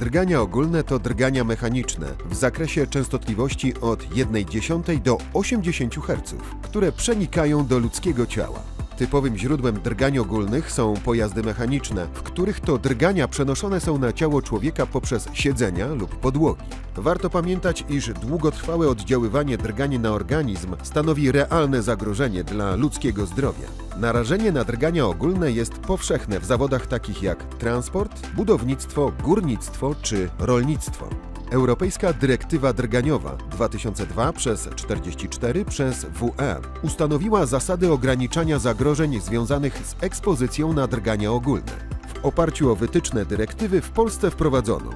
Drgania ogólne to drgania mechaniczne w zakresie częstotliwości od 1,1 do 80 Hz, które przenikają do ludzkiego ciała. Typowym źródłem drgań ogólnych są pojazdy mechaniczne, w których to drgania przenoszone są na ciało człowieka poprzez siedzenia lub podłogi. Warto pamiętać, iż długotrwałe oddziaływanie drgani na organizm stanowi realne zagrożenie dla ludzkiego zdrowia. Narażenie na drgania ogólne jest powszechne w zawodach takich jak transport, budownictwo, górnictwo czy rolnictwo. Europejska Dyrektywa Drganiowa 2002 przez 44 przez WE ustanowiła zasady ograniczania zagrożeń związanych z ekspozycją na drgania ogólne. W oparciu o wytyczne dyrektywy w Polsce wprowadzono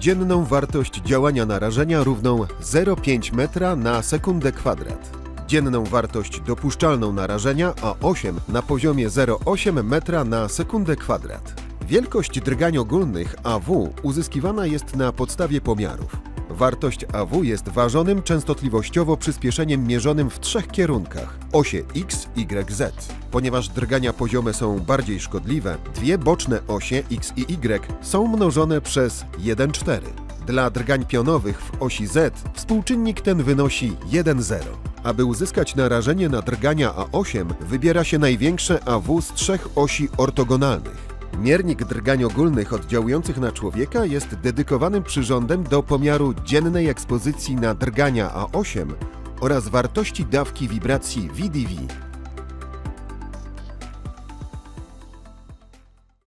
dzienną wartość działania narażenia równą 0,5 metra na sekundę kwadrat, dzienną wartość dopuszczalną narażenia A8 na poziomie 0,8 metra na sekundę kwadrat. Wielkość drgań ogólnych AW uzyskiwana jest na podstawie pomiarów. Wartość AW jest ważonym częstotliwościowo przyspieszeniem mierzonym w trzech kierunkach osie X, Y, Z. Ponieważ drgania poziome są bardziej szkodliwe, dwie boczne osie X i Y są mnożone przez 1,4. Dla drgań pionowych w osi Z współczynnik ten wynosi 1,0. Aby uzyskać narażenie na drgania A8, wybiera się największe AW z trzech osi ortogonalnych. Miernik drgań ogólnych oddziałujących na człowieka jest dedykowanym przyrządem do pomiaru dziennej ekspozycji na drgania A8 oraz wartości dawki wibracji VDV